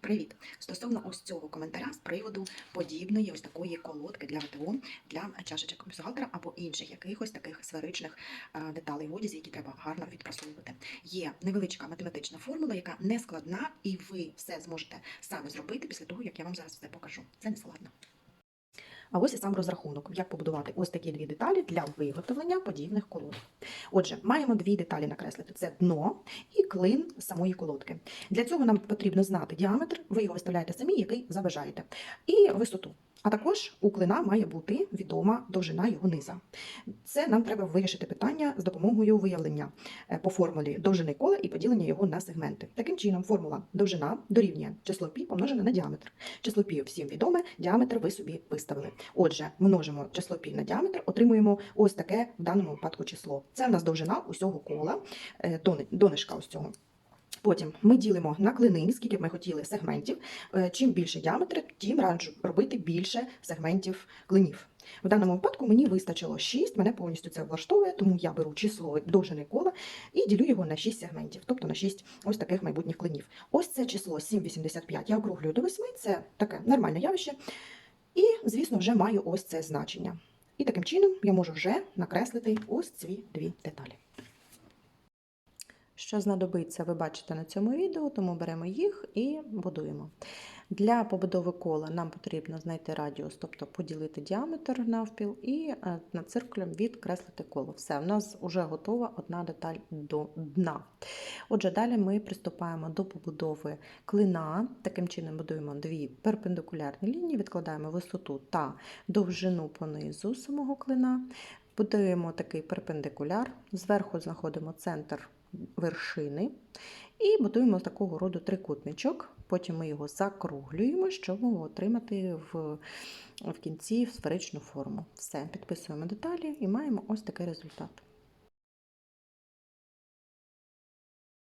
Привіт! Стосовно ось цього коментаря з приводу подібної ось такої колодки для ВТО для чашечок бюстгальтера або інших якихось таких сферичних е, деталей в одязі, які треба гарно відпрасовувати. Є невеличка математична формула, яка не складна, і ви все зможете самі зробити після того, як я вам зараз все покажу. Це не складно. А ось і сам розрахунок, як побудувати ось такі дві деталі для виготовлення подібних колодок. Отже, маємо дві деталі накреслити: це дно і клин самої колодки. Для цього нам потрібно знати діаметр, ви його виставляєте самі, який заважаєте, і висоту. А також у клина має бути відома довжина його низа. Це нам треба вирішити питання з допомогою виявлення е, по формулі довжини кола і поділення його на сегменти. Таким чином, формула довжина дорівнює число пі помножене на діаметр. Число пі всім відоме, діаметр ви собі виставили. Отже, множимо число пі на діаметр, отримуємо ось таке в даному випадку число. Це в нас довжина усього кола, е, донишка ось цього. Потім ми ділимо на клини, скільки б ми хотіли сегментів. Е, Чим більше діаметр, тим раджу робити більше сегментів клинів. В даному випадку мені вистачило 6, мене повністю це влаштовує, тому я беру число довжини кола і ділю його на 6 сегментів, тобто на 6 ось таких майбутніх клинів. Ось це число 7,85 я округлюю до 8, це таке нормальне явище. І, звісно, вже маю ось це значення. І таким чином я можу вже накреслити ось ці дві деталі. Що знадобиться, ви бачите на цьому відео, тому беремо їх і будуємо. Для побудови кола нам потрібно знайти радіус, тобто поділити діаметр навпіл і е, над циркулем відкреслити коло. Все, в нас вже готова одна деталь до дна. Отже, далі ми приступаємо до побудови клина. Таким чином будуємо дві перпендикулярні лінії, відкладаємо висоту та довжину по низу самого клина. Будуємо такий перпендикуляр, зверху знаходимо центр вершини і будуємо такого роду трикутничок. Потім ми його закруглюємо, щоб отримати в, в кінці сферичну форму. Все, підписуємо деталі і маємо ось такий результат.